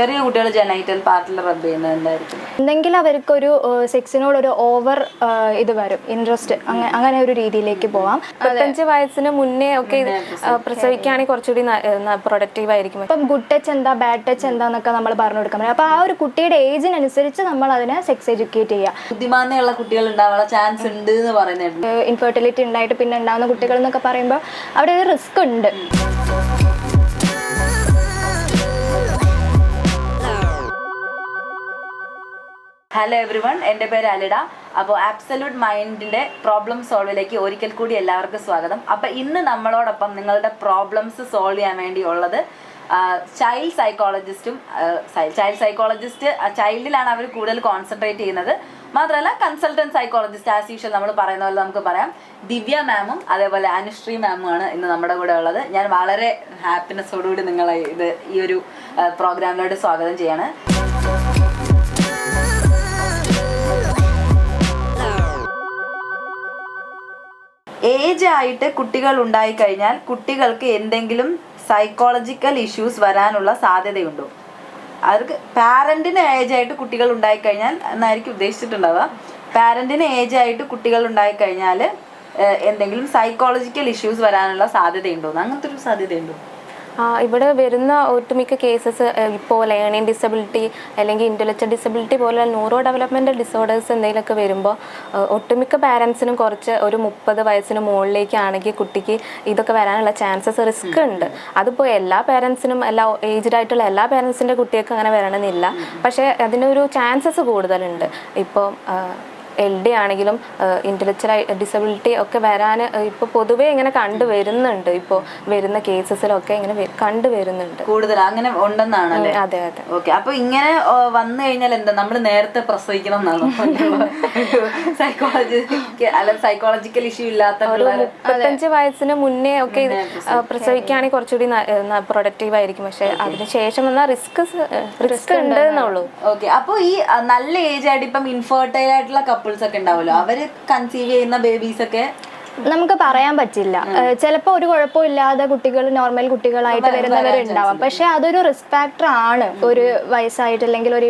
ചെറിയ കുട്ടികൾ ജനൈറ്റൽ പാർട്ടിൽ റബ് ചെയ്യുന്നത് എന്തായിരിക്കും? എന്തെങ്കിലും അവർക്കൊരു സെക്സിനോട് ഒരു ഓവർ ഇത് വരും ഇൻട്രസ്റ്റ് അങ്ങനെ ഒരു രീതിയിലേക്ക് പോവാം. മുപ്പത്തഞ്ച് വയസ്സിന് മുന്നേ ഒക്കെ ഇത് പ്രസവിക്കുകയാണെങ്കിൽ കുറച്ചുകൂടി പ്രൊഡക്റ്റീവ് ആയിരിക്കും. ഇപ്പം ഗുഡ് ടച്ച് എന്താ ബാഡ് ടച്ച് എന്താന്നൊക്കെ നമ്മൾ പറഞ്ഞു കൊടുക്കാൻ പറ്റും. അപ്പോൾ ആ ഒരു കുട്ടിയുടെ ഏജിനനുസരിച്ച് നമ്മൾ അതിനെ സെക്സ് എഡ്യൂക്കേറ്റ് ചെയ്യുക ബുദ്ധിമാനുള്ള കുട്ടികൾ ഉണ്ടാവാനുള്ള ചാൻസ് ഉണ്ട് എന്ന് പറയുന്നത്. ഇൻഫെർട്ടിലിറ്റി ഉണ്ടായിട്ട് പിന്നെ ഉണ്ടാവുന്ന കുട്ടികൾ എന്നൊക്കെ പറയുമ്പോൾ അവിടെ ഒരു റിസ്ക് ഉണ്ട്. ഹലോ എവ്രി വൺ എന്റെ പേര് അലിഡ. അപ്പോൾ ആബ്സല്യൂട്ട് മൈൻഡിന്റെ പ്രോബ്ലം സോൾവിലേക്ക് ഒരിക്കൽ കൂടി എല്ലാവർക്കും സ്വാഗതം. അപ്പോൾ ഇന്ന് നമ്മളോടൊപ്പം നിങ്ങളുടെ പ്രോബ്ലംസ് സോൾവ് ചെയ്യാൻ വേണ്ടിയുള്ളത് ചൈൽഡ് സൈക്കോളജിസ്റ്റും ചൈൽഡ് സൈക്കോളജിസ്റ്റ് ചൈൽഡിലാണ് അവർ കൂടുതൽ കോൺസെൻട്രേറ്റ് ചെയ്യുന്നത്. മാത്രമല്ല കൺസൾട്ടന്റ് സൈക്കോളജിസ്റ്റ് ആസ് യൂഷ്വൽ നമ്മൾ പറയുന്ന പോലെ നമുക്ക് പറയാം. ദിവ്യ മാമും അതേപോലെ അനുശ്രീ മാമുമാണ് ഇന്ന് നമ്മുടെ കൂടെ ഉള്ളത്. ഞാൻ വളരെ ഹാപ്പിനെസ്സോടുകൂടി നിങ്ങളെ ഇത് ഈ ഒരു പ്രോഗ്രാമിലോട്ട് സ്വാഗതം ചെയ്യാണ്. ഏജ് ആയിട്ട് കുട്ടികൾ ഉണ്ടായി കഴിഞ്ഞാൽ കുട്ടികൾക്ക് എന്തെങ്കിലും സൈക്കോളജിക്കൽ ഇഷ്യൂസ് വരാനുള്ള സാധ്യതയുണ്ടോ? അവർക്ക് പാരന്റിന് ഏജ് ആയിട്ട് കുട്ടികൾ ഉണ്ടായിക്കഴിഞ്ഞാൽ എന്നായിരിക്കും ഉദ്ദേശിച്ചിട്ടുണ്ടാവുക. പാരന്റിന് ഏജ് ആയിട്ട് കുട്ടികൾ ഉണ്ടായി കഴിഞ്ഞാൽ എന്തെങ്കിലും സൈക്കോളജിക്കൽ ഇഷ്യൂസ് വരാനുള്ള സാധ്യതയുണ്ടോ? അങ്ങനത്തെ ഒരു സാധ്യതയുണ്ടോ? ഇവിടെ വരുന്ന ഒട്ടുമിക്ക കേസസ് ഇപ്പോൾ ലേണിംഗ് ഡിസബിലിറ്റി അല്ലെങ്കിൽ ഇന്റലക്ച്വൽ ഡിസബിലിറ്റി പോലെ ന്യൂറോ ഡെവലപ്മെന്റൽ ഡിസോർഡേഴ്സ് എന്തെങ്കിലുമൊക്കെ വരുമ്പോൾ ഒട്ടുമിക്ക പാരൻസിനും കുറച്ച് ഒരു മുപ്പത് വയസ്സിന് മുകളിലേക്കാണെങ്കിൽ കുട്ടിക്ക് ഇതൊക്കെ വരാനുള്ള ചാൻസസ് റിസ്ക് ഉണ്ട്. അതിപ്പോൾ എല്ലാ പാരൻസിനും എല്ലാ ഏജ്ഡ് ആയിട്ടുള്ള എല്ലാ പാരൻസിന്റെ കുട്ടികൾക്കും അങ്ങനെ വരണമെന്നില്ല. പക്ഷേ അതിനൊരു ചാൻസസ് കൂടുതലുണ്ട്. ഇപ്പോൾ എൽ ഡി ആണെങ്കിലും ഇന്റലക്ച്വൽ ഡിസബിലിറ്റി ഒക്കെ വരാൻ ഇപ്പോൾ പൊതുവേ ഇങ്ങനെ കണ്ടുവരുന്നുണ്ട് ഇപ്പോൾ വരുന്ന കേസസിലൊക്കെ ഇങ്ങനെ കണ്ടുവരുന്നുണ്ട് കൂടുതൽ അങ്ങനെ ഉണ്ടെന്നാണ് അതെ അതെ. ഓക്കെ അപ്പൊ ഇങ്ങനെ വന്നു കഴിഞ്ഞാൽ എന്താ നമ്മൾ നേരത്തെ പ്രസവിക്കണം എന്നാണ്? സൈക്കോളജി അല്ല സൈക്കോളജിക്കൽ ഇഷ്യൂ ഇല്ലാത്ത ഒരു മുപ്പത്തഞ്ച് വയസ്സിന് മുന്നേ ഒക്കെ ഇത് പ്രസവിക്കുകയാണെങ്കിൽ കുറച്ചുകൂടി പ്രൊഡക്റ്റീവ് ആയിരിക്കും. പക്ഷെ അതിന് ശേഷം വന്നാൽ റിസ്ക് റിസ്ക് ഉണ്ട് എന്നുള്ളൂ. ഓക്കെ അപ്പൊ ഈ നല്ല ഏജ് ആയിട്ട് ഇപ്പം ഇൻഫെർട്ടൈൽ ആയിട്ടുള്ള കപ്പിൾസ് ഒക്കെ ഉണ്ടാവുമല്ലോ. അവർ കൺസീവ് ചെയ്യുന്ന ബേബീസ് ഒക്കെ നമുക്ക് പറയാൻ പറ്റില്ല. ചിലപ്പോൾ ഒരു കുഴപ്പമില്ലാതെ കുട്ടികൾ നോർമൽ കുട്ടികളായിട്ട് വരുന്നവരുണ്ടാവാം. പക്ഷെ അതൊരു റിസ്ക് ഫാക്ടർ ആണ്. ഒരു വയസ്സായിട്ട് അല്ലെങ്കിൽ ഒരു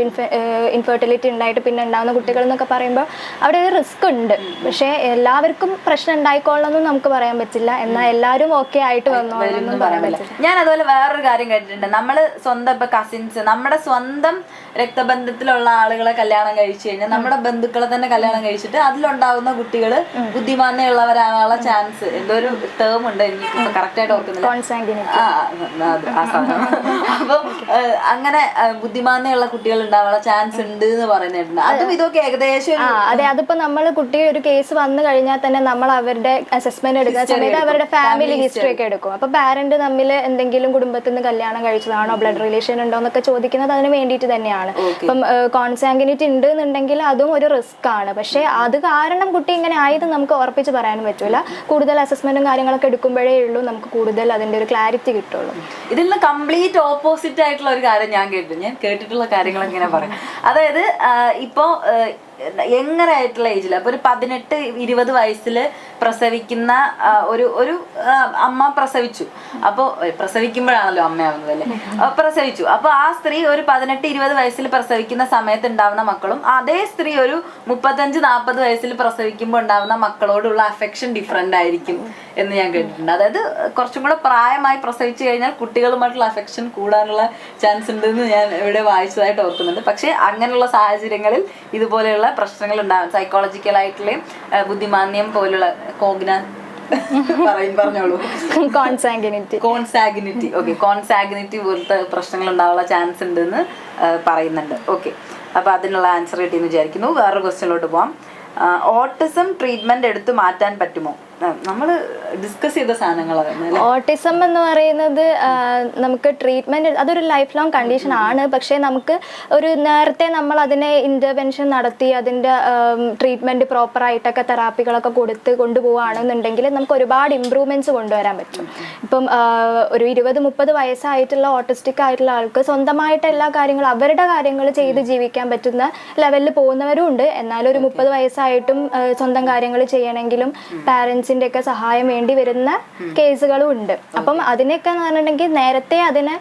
ഇൻഫെർട്ടിലിറ്റി ഉണ്ടായിട്ട് പിന്നെ ഉണ്ടാകുന്ന കുട്ടികൾ എന്നൊക്കെ പറയുമ്പോൾ അവിടെ ഒരു റിസ്ക് ഉണ്ട്. പക്ഷെ എല്ലാവർക്കും പ്രശ്നം ഉണ്ടായിക്കൊള്ളണമെന്നും നമുക്ക് പറയാൻ പറ്റില്ല. എന്നാൽ എല്ലാവരും ഓക്കെ ആയിട്ട് വന്നോളൊന്നും പറയാൻ പറ്റില്ല. ഞാൻ അതുപോലെ വേറൊരു കാര്യം കേട്ടിട്ടുണ്ട്. നമ്മൾ സ്വന്തം ഇപ്പൊ കസിൻസ് നമ്മുടെ സ്വന്തം രക്തബന്ധത്തിലുള്ള ആളുകളെ കല്യാണം കഴിച്ചു കഴിഞ്ഞാൽ നമ്മുടെ ബന്ധുക്കളെ തന്നെ കല്യാണം കഴിച്ചിട്ട് അതിലുണ്ടാവുന്ന കുട്ടികൾ ബുദ്ധിമാന്യമുള്ളവരാകാനുള്ള ചാൻസ് എന്തോ ഒരു ടേം ഉണ്ട് എനിക്ക് കറക്റ്റ് ആയിട്ട് ഓർക്കുന്നില്ല. ആ, സാധനം. അപ്പൊ അങ്ങനെ ഏഹ്, കുട്ടികൾ ഉണ്ടാവാനുള്ള ചാൻസ് ഉണ്ട് എന്ന് പറയുന്നുണ്ട് അതും ഇതൊക്കെ ഏകദേശം അതെ അതിപ്പോ നമ്മൾ കുട്ടിയെ ഒരു കേസ് വന്നു കഴിഞ്ഞാൽ തന്നെ നമ്മൾ അവരുടെ അസസ്മെന്റ് എടുക്കുന്ന സമയത്ത് അവരുടെ ഫാമിലി ഹിസ്റ്ററി ഒക്കെ എടുക്കും. അപ്പൊ പാരന്റ് തമ്മിൽ എന്തെങ്കിലും കുടുംബത്തിൽ നിന്ന് കല്യാണം കഴിച്ചതാണോ ബ്ലഡ് റിലേഷൻ ഉണ്ടോ എന്നൊക്കെ ചോദിക്കുന്നത് അതിന് വേണ്ടിയിട്ട് തന്നെയാണ്. ഇപ്പം കോൺസാങ്കിനിറ്റി ഉണ്ട് എന്നുണ്ടെങ്കിൽ അതും ഒരു റിസ്ക് ആണ്. പക്ഷെ അത് കാരണം കുട്ടി ഇങ്ങനെ ആയത് നമുക്ക് ഉറപ്പിച്ച് പറയാനും പറ്റൂല. കൂടുതൽ അസസ്മെന്റും കാര്യങ്ങളൊക്കെ എടുക്കുമ്പോഴേ ഉള്ളൂ നമുക്ക് കൂടുതൽ അതിന്റെ ഒരു ക്ലാരിറ്റി കിട്ടുള്ളൂ. ഇതിൽ നിന്ന് കംപ്ലീറ്റ് ഓപ്പോസിറ്റ് ആയിട്ടുള്ള ഒരു കാര്യം ഞാൻ കേട്ടു. ഞാൻ കേട്ടിട്ടുള്ള കാര്യങ്ങൾ ഇങ്ങനെ പറയാം? അതായത് ആഹ്, എങ്ങനെ ആയിട്ടുള്ള ഏജിൽ അപ്പൊ ഒരു പതിനെട്ട് ഇരുപത് വയസ്സിൽ പ്രസവിക്കുന്ന ഒരു ഒരു അമ്മ പ്രസവിച്ചു. അപ്പോൾ പ്രസവിക്കുമ്പോഴാണല്ലോ അമ്മയാവുന്നത് അല്ലേ? പ്രസവിച്ചു. അപ്പൊ ആ സ്ത്രീ ഒരു പതിനെട്ട് ഇരുപത് വയസ്സിൽ പ്രസവിക്കുന്ന സമയത്ത് ഉണ്ടാവുന്ന മക്കളും അതേ സ്ത്രീ ഒരു മുപ്പത്തഞ്ച് നാൽപ്പത് വയസ്സിൽ പ്രസവിക്കുമ്പോൾ ഉണ്ടാവുന്ന മക്കളോടുള്ള അഫെക്ഷൻ ഡിഫറെന്റ് ആയിരിക്കും എന്ന് ഞാൻ കേട്ടിട്ടുണ്ട്. അതായത് കുറച്ചും കൂടെ പ്രായമായി പ്രസവിച്ചു കഴിഞ്ഞാൽ കുട്ടികളുമായിട്ടുള്ള അഫെക്ഷൻ കൂടാനുള്ള ചാൻസ് ഉണ്ടെന്ന് ഞാൻ ഇവിടെ വായിച്ചതായിട്ട് ഓർക്കുന്നുണ്ട്. പക്ഷേ അങ്ങനെയുള്ള സാഹചര്യങ്ങളിൽ ഇതുപോലെയുള്ള പ്രശ്നങ്ങൾ ഉണ്ടാവും സൈക്കോളജിക്കൽ ആയിട്ടുള്ള ബുദ്ധിമാന്യം പോലുള്ള കോഗ്ന. പറഞ്ഞോളൂ. കോൺസാങ്കിനിറ്റി കോൺസാഗിനിറ്റി ഓക്കെ കോൺസാഗിനിറ്റി പോലത്തെ പ്രശ്നങ്ങൾ ഉണ്ടാവാനുള്ള ചാൻസ് ഉണ്ടെന്ന് എന്ന് പറയുന്നുണ്ട്. ഓക്കെ അപ്പോൾ അതിനുള്ള ആൻസർ കിട്ടിയെന്ന് വിചാരിക്കുന്നു. വേറൊരു ക്വസ്റ്റ്യനിലോട്ട് പോവാം. ഓട്ടിസം ട്രീറ്റ്മെന്റ് എടുത്തു മാറ്റാൻ പറ്റുമോ? നമ്മൾ ഡിസ്കസ് ചെയ്ത സാധനങ്ങളാണ് ഓട്ടിസം എന്ന് പറയുന്നത് നമുക്ക് ട്രീറ്റ്മെന്റ് അതൊരു ലൈഫ് ലോങ് കണ്ടീഷൻ ആണ്. പക്ഷേ നമുക്ക് ഒരു നേരത്തെ നമ്മൾ അതിനെ ഇന്റർവെൻഷൻ നടത്തി അതിന്റെ ട്രീറ്റ്മെന്റ് പ്രോപ്പർ ആയിട്ടൊക്കെ തെറാപ്പികളൊക്കെ കൊടുത്ത് കൊണ്ടുപോവുകയാണെന്നുണ്ടെങ്കിൽ നമുക്ക് ഒരുപാട് ഇമ്പ്രൂവ്മെന്റ്സ് കൊണ്ടുവരാൻ പറ്റും. ഇപ്പം ഒരു ഇരുപത് മുപ്പത് വയസ്സായിട്ടുള്ള ഓട്ടിസ്റ്റിക് ആയിട്ടുള്ള ആൾക്ക് സ്വന്തമായിട്ട് എല്ലാ കാര്യങ്ങളും അവരുടെ കാര്യങ്ങൾ ചെയ്ത് ജീവിക്കാൻ പറ്റുന്ന ലെവലിൽ പോകുന്നവരും ഉണ്ട്. എന്നാലും ഒരു മുപ്പത് വയസ്സായിട്ടും സ്വന്തം കാര്യങ്ങൾ ചെയ്യണമെങ്കിലും പാരൻസിന് പാരൻസിന്റെ ഒക്കെ സഹായം വേണ്ടി വരുന്ന കേസുകളും ഉണ്ട് അപ്പം അതിനൊക്കെ എന്ന് പറഞ്ഞിട്ടുണ്ടെങ്കിൽ നേരത്തെ അതിനെ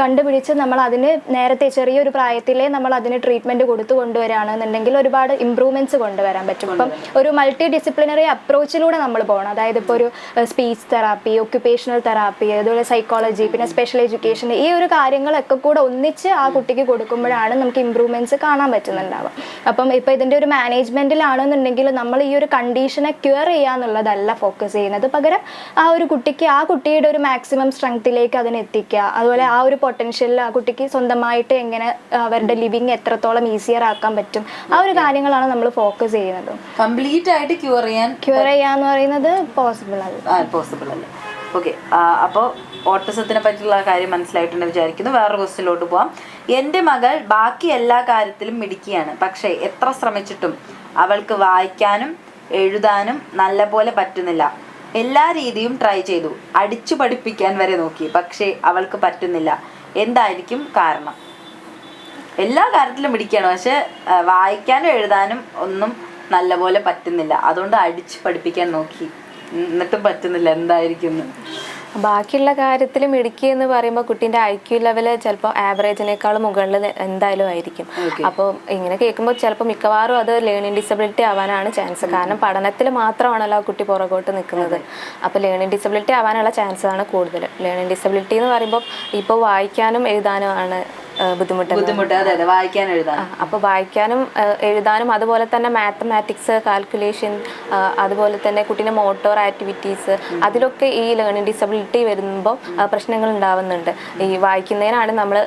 കണ്ടുപിടിച്ച് നമ്മൾ അതിന് നേരത്തെ ചെറിയൊരു പ്രായത്തിലേ നമ്മൾ അതിന് ട്രീറ്റ്മെന്റ് കൊടുത്തു കൊണ്ടുവരികയാണെന്നുണ്ടെങ്കിൽ ഒരുപാട് ഇമ്പ്രൂവ്മെന്റ്സ് കൊണ്ടുവരാൻ പറ്റും. അപ്പം ഒരു മൾട്ടി ഡിസിപ്ലിനറി അപ്രോച്ചിലൂടെ നമ്മൾ പോകണം. അതായത് ഇപ്പോൾ ഒരു സ്പീച്ച് തെറാപ്പി ഒക്യുപ്പേഷണൽ തെറാപ്പി അതുപോലെ സൈക്കോളജി പിന്നെ സ്പെഷ്യൽ എഡ്യൂക്കേഷൻ ഈ ഒരു കാര്യങ്ങളൊക്കെ കൂടെ ഒന്നിച്ച് ആ കുട്ടിക്ക് കൊടുക്കുമ്പോഴാണ് നമുക്ക് ഇമ്പ്രൂവ്മെന്റ്സ് കാണാൻ പറ്റുന്നുണ്ടാവുക. അപ്പം ഇപ്പം ഇതിന്റെ ഒരു മാനേജ്മെന്റിലാണെന്നുണ്ടെങ്കിൽ നമ്മൾ ഈ ഒരു കണ്ടീഷനെ ക്യൂർ ചെയ്യുക എന്നുള്ളതല്ല ഫോക്കസ് ചെയ്യുന്നത്. പകരം ആ ഒരു കുട്ടിക്ക് ആ കുട്ടിയുടെ ഒരു മാക്സിമം സ്ട്രെങ്ത്തിലേക്ക് അതിനെത്തിക്കുക അതുപോലെ ആ ഒരു പൊട്ടൻഷ്യലിൽ ആ കുട്ടിക്ക് സ്വന്തമായിട്ട് എങ്ങനെ അവരുടെ ലിവിങ് എത്രത്തോളം ഈസിയർ ആക്കാൻ പറ്റും. ആ ഒരു കാര്യങ്ങളാണ് നമ്മൾ ഫോക്കസ് ചെയ്യുന്നത്. കംപ്ലീറ്റ് ആയിട്ട് ക്യൂർ ചെയ്യാൻ ക്യൂർ ചെയ്യാന്ന് പറയുന്നത് പോസിബിൾ അല്ല. പോസിബിൾ അല്ല. ഓക്കെ അപ്പോൾ ഓട്ടിസത്തിനെ പറ്റിയുള്ള കാര്യം മനസ്സിലായിട്ടുണ്ട് വിചാരിക്കുന്നു. വേറെ ക്വസ്റ്റിലോട്ട് പോവാം. എന്റെ മകൾ ബാക്കി എല്ലാ കാര്യത്തിലും മിടുക്കിയാണ്. പക്ഷേ എത്ര ശ്രമിച്ചിട്ടും അവൾക്ക് വായിക്കാനും എഴുതാനും നല്ലപോലെ പറ്റുന്നില്ല. എല്ലാ രീതിയും ട്രൈ ചെയ്തു. അടിച്ചു പഠിപ്പിക്കാൻ വരെ നോക്കി. പക്ഷേ അവൾക്ക് പറ്റുന്നില്ല. എന്തായിരിക്കും കാരണം? എല്ലാ കാര്യത്തിലും പിടിക്കുകയാണ് പക്ഷെ വായിക്കാനും എഴുതാനും ഒന്നും നല്ലപോലെ പറ്റുന്നില്ല. അതുകൊണ്ട് അടിച്ചു പഠിപ്പിക്കാൻ നോക്കി. എന്നിട്ടും പറ്റുന്നില്ല. എന്തായിരിക്കും. ബാക്കിയുള്ള കാര്യത്തിൽ മിടുക്കി എന്ന് പറയുമ്പോൾ കുട്ടീന്റെ ഐ ക്യു ലെവൽ ചിലപ്പോൾ ആവറേജിനേക്കാൾ മുകളിൽ എന്തായാലും ആയിരിക്കും. അപ്പോൾ ഇങ്ങനെ കേൾക്കുമ്പോൾ ചിലപ്പോൾ മിക്കവാറും അത് ലേണിംഗ് ഡിസബിലിറ്റി ആവാനാണ് ചാൻസ് കാരണം പഠനത്തിൽ മാത്രമാണല്ലോ ആ കുട്ടി പുറകോട്ട് നിൽക്കുന്നത് അപ്പോൾ ലേണിംഗ് ഡിസബിലിറ്റി ആവാനുള്ള ചാൻസാണ് കൂടുതൽ ലേണിംഗ് ഡിസബിലിറ്റി എന്ന് പറയുമ്പോൾ ഇപ്പോൾ വായിക്കാനും എഴുതാനും ആണ് ബുദ്ധിമുട്ട് അതെ അതെ. വായിക്കാൻ എഴുതാൻ. അപ്പോൾ വായിക്കാനും എഴുതാനും അതുപോലെ തന്നെ മാത്തമാറ്റിക്സ് കാൽക്കുലേഷൻ അതുപോലെ തന്നെ കുട്ടീന്റെ മോട്ടോർ ആക്ടിവിറ്റീസ് അതിലൊക്കെ ഈ ലേണിംഗ് ഡിസബിലിറ്റി വരുമ്പോൾ പ്രശ്നങ്ങൾ ഉണ്ടാവുന്നുണ്ട്. ഈ വായിക്കുന്നതിനാണ് നമ്മൾ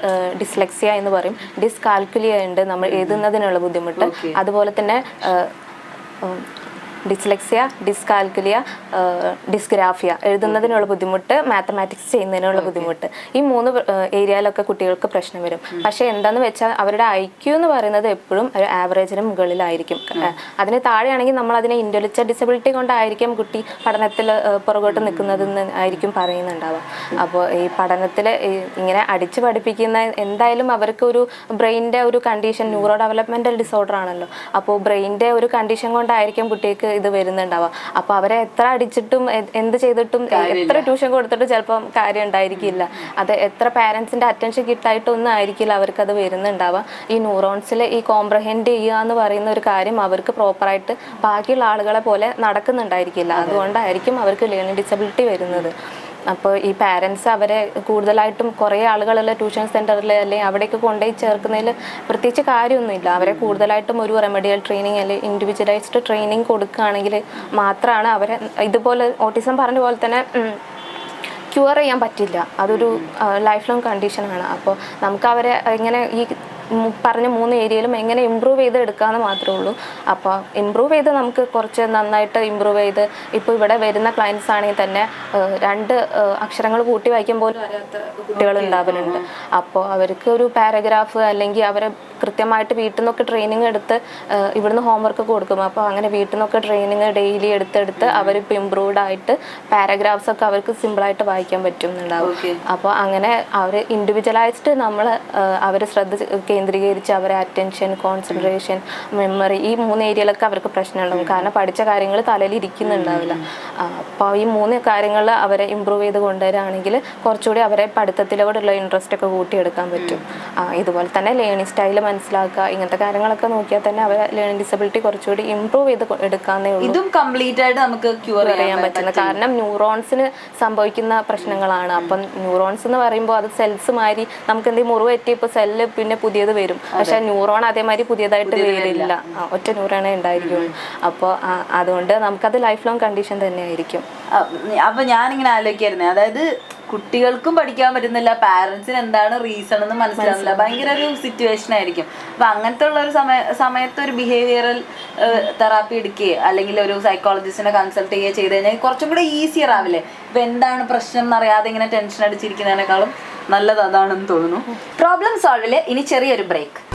ഡിസ്ലെക്സിയ എന്ന് പറയും. ഡിസ്കാൽക്കുലിയ ഉണ്ട് നമ്മൾ എഴുതുന്നതിനുള്ള ബുദ്ധിമുട്ട്. അതുപോലെ തന്നെ ഡിസ്ലെക്സിയ ഡിസ്കാൽക്കുലിയ ഡിസ്ഗ്രാഫിയ എഴുതുന്നതിനുള്ള ബുദ്ധിമുട്ട് മാത്തമാറ്റിക്സ് ചെയ്യുന്നതിനുള്ള ബുദ്ധിമുട്ട്. ഈ മൂന്ന് ഏരിയയിലൊക്കെ കുട്ടികൾക്ക് പ്രശ്നം വരും. പക്ഷേ എന്താന്ന് വെച്ചാൽ അവരുടെ ഐ ക്യു എന്ന് പറയുന്നത് എപ്പോഴും ഒരു ആവറേജിന് മുകളിലായിരിക്കും. അതിന് താഴെയാണെങ്കിൽ നമ്മൾ അതിനെ ഇന്റലിജ ഡിസബിലിറ്റി കൊണ്ടായിരിക്കും കുട്ടി പഠനത്തിൽ പുറകോട്ട് നിൽക്കുന്നതെന്ന് ആയിരിക്കും പറയുന്നുണ്ടാവുക. അപ്പോൾ ഈ പഠനത്തിൽ ഇങ്ങനെ അടിച്ചു പഠിപ്പിക്കുന്ന എന്തായാലും അവർക്ക് ഒരു ബ്രെയിനിന്റെ ഒരു കണ്ടീഷൻ ന്യൂറോ ഡെവലപ്മെന്റൽ ഡിസോർഡർ ആണല്ലോ അപ്പോൾ ബ്രെയിനിന്റെ ഒരു കണ്ടീഷൻ കൊണ്ടായിരിക്കും കുട്ടിക്ക് ഇത് വരുന്നുണ്ടാവുക അപ്പോൾ അവരെ എത്ര അടിച്ചിട്ടും എന്ത് ചെയ്തിട്ടും എത്ര ട്യൂഷൻ കൊടുത്തിട്ടും ചിലപ്പം കാര്യം ഉണ്ടായിരിക്കില്ല. അത് എത്ര പാരൻസിന്റെ അറ്റൻഷൻ കിട്ടായിട്ടൊന്നും ആയിരിക്കില്ല അവർക്ക് അത് വരുന്നുണ്ടാവുക ഈ ന്യൂറോൺസിൽ ഈ കോംപ്രഹെൻഡ് ചെയ്യുക എന്ന് പറയുന്ന ഒരു കാര്യം അവർക്ക് പ്രോപ്പറായിട്ട് ബാക്കിയുള്ള ആളുകളെ പോലെ നടക്കുന്നുണ്ടായിരിക്കില്ല. അതുകൊണ്ടായിരിക്കും അവർക്ക് ലേണിംഗ് ഡിസബിലിറ്റി വരുന്നത്. അപ്പോൾ ഈ പാരൻസ് അവരെ കൂടുതലായിട്ടും കുറേ ആളുകളുള്ള ട്യൂഷൻ സെന്ററിൽ അല്ലെങ്കിൽ അവിടേക്ക് കൊണ്ടുപോയി ചേർക്കുന്നതിൽ പ്രത്യേകിച്ച് കാര്യമൊന്നുമില്ല. അവരെ കൂടുതലായിട്ടും ഒരു റെമഡിയൽ ട്രെയിനിങ് അല്ലെങ്കിൽ ഇൻഡിവിജ്വലൈസ്ഡ് ട്രെയിനിങ് കൊടുക്കുകയാണെങ്കിൽ മാത്രമാണ് അവരെ ഇതുപോലെ ഓട്ടിസം പറഞ്ഞ പോലെ തന്നെ ക്യൂർ ചെയ്യാൻ പറ്റില്ല. അതൊരു ലൈഫ് ലോങ് കണ്ടീഷനാണ് അപ്പോൾ നമുക്ക് അവരെ ഇങ്ങനെ ഈ പറഞ്ഞ മൂന്ന് ഏരിയയിലും എങ്ങനെ ഇമ്പ്രൂവ് ചെയ്ത് എടുക്കാമെന്ന് മാത്രമേ ഉള്ളൂ. അപ്പോൾ ഇമ്പ്രൂവ് ചെയ്ത് നമുക്ക് കുറച്ച് നന്നായിട്ട് ഇമ്പ്രൂവ് ചെയ്ത് ഇപ്പോൾ ഇവിടെ വരുന്ന ക്ലയൻസ് ആണെങ്കിൽ തന്നെ രണ്ട് അക്ഷരങ്ങൾ കൂട്ടി വായിക്കാൻ പോലും അറിയാത്ത കുട്ടികൾ ഉണ്ടാവലുണ്ട്. അപ്പോൾ അവർക്ക് ഒരു പാരഗ്രാഫ് അല്ലെങ്കിൽ അവരെ കൃത്യമായിട്ട് വീട്ടിൽ നിന്നൊക്കെ ട്രെയിനിങ് എടുത്ത് ഇവിടുന്ന് ഹോംവർക്ക് കൊടുക്കും. അപ്പോൾ അങ്ങനെ വീട്ടിൽ നിന്നൊക്കെ ട്രെയിനിങ് ഡെയിലി എടുത്തെടുത്ത് അവരിപ്പോൾ ഇമ്പ്രൂവ്ഡ് ആയിട്ട് പാരഗ്രാഫ്സ് ഒക്കെ അവർക്ക് സിമ്പിളായിട്ട് വായിക്കാൻ പറ്റും എന്നുണ്ടാവും. അപ്പോൾ അങ്ങനെ അവർ ഇൻഡിവിജ്വലൈസ്ഡ് നമ്മൾ അവർ ശ്രദ്ധ കേന്ദ്രീകരിച്ച് അവരെ അറ്റൻഷൻ കോൺസെൻട്രേഷൻ മെമ്മറി ഈ മൂന്ന് ഏരിയയിലൊക്കെ അവർക്ക് പ്രശ്നമുണ്ടാവും. കാരണം പഠിച്ച കാര്യങ്ങൾ തലയിൽ ഇരിക്കുന്നുണ്ടാവില്ല. അപ്പോൾ ഈ മൂന്ന് കാര്യങ്ങൾ അവരെ ഇമ്പ്രൂവ് ചെയ്ത് കൊണ്ടുവരികയാണെങ്കിൽ കുറച്ചുകൂടി അവരെ പഠിത്തത്തിലോടുള്ള ഇൻട്രസ്റ്റ് ഒക്കെ കൂട്ടിയെടുക്കാൻ പറ്റും. ഇതുപോലെ തന്നെ ലേണിംഗ് സ്റ്റൈൽ മനസ്സിലാക്കുക ഇങ്ങനത്തെ കാര്യങ്ങളൊക്കെ നോക്കിയാൽ തന്നെ അവരെ ലേണിംഗ് ഡിസബിലിറ്റി കുറച്ചുകൂടി ഇമ്പ്രൂവ് ചെയ്ത് എടുക്കാന്നേ ഉള്ളൂ. ഇതും കംപ്ലീറ്റ് ആയിട്ട് നമുക്ക് ക്യൂർ ചെയ്യാൻ പറ്റുന്ന പറ്റുന്നത് കാരണം ന്യൂറോൺസിന് സംഭവിക്കുന്ന പ്രശ്നങ്ങളാണ്. അപ്പം ന്യൂറോൺസ് എന്ന് പറയുമ്പോൾ അത് സെൽസ് മാതിരി നമുക്ക് എന്തെങ്കിലും മുറിവ് പറ്റിയപ്പോൾ സെല്ല് പിന്നെ പുതിയത് വരും. പക്ഷെ ന്യൂറോൺ അതേമാതിരി പുതിയതായിട്ട് വരില്ല ഒറ്റ ന്യൂറോണേ ഉണ്ടായിരിക്കും. അപ്പോൾ അതുകൊണ്ട് നമുക്കത് ലൈഫ് ലോങ് കണ്ടീഷൻ തന്നെയായിരിക്കും. അപ്പൊ ഞാനിങ്ങനെ ആലോചിക്കായിരുന്നേ. അതായത് കുട്ടികൾക്കും പഠിക്കാൻ പറ്റുന്നില്ല. പാരന്റ്സിന് എന്താണ് റീസൺ എന്ന് മനസ്സിലാവുന്നില്ല. ഭയങ്കര ഒരു സിറ്റുവേഷൻ ആയിരിക്കും. അപ്പൊ അങ്ങനത്തെ ഉള്ള ഒരു സമയ സമയത്ത് ഒരു ബിഹേവിയറൽ തെറാപ്പി എടുക്കുകയോ അല്ലെങ്കിൽ ഒരു സൈക്കോളജിസ്റ്റിനെ കൺസൾട്ട് ചെയ്യുകയോ ചെയ്ത് കഴിഞ്ഞാൽ കുറച്ചും കൂടെ ഈസിയർ ആവില്ലേ? ഇപ്പൊ എന്താണ് പ്രശ്നം എന്നറിയാതെ ഇങ്ങനെ ടെൻഷൻ അടിച്ചിരിക്കുന്നതിനേക്കാളും നല്ലത് അതാണെന്ന് തോന്നുന്നു. പ്രോബ്ലം സോൾവിൽ ഇനി ചെറിയൊരു ബ്രേക്ക്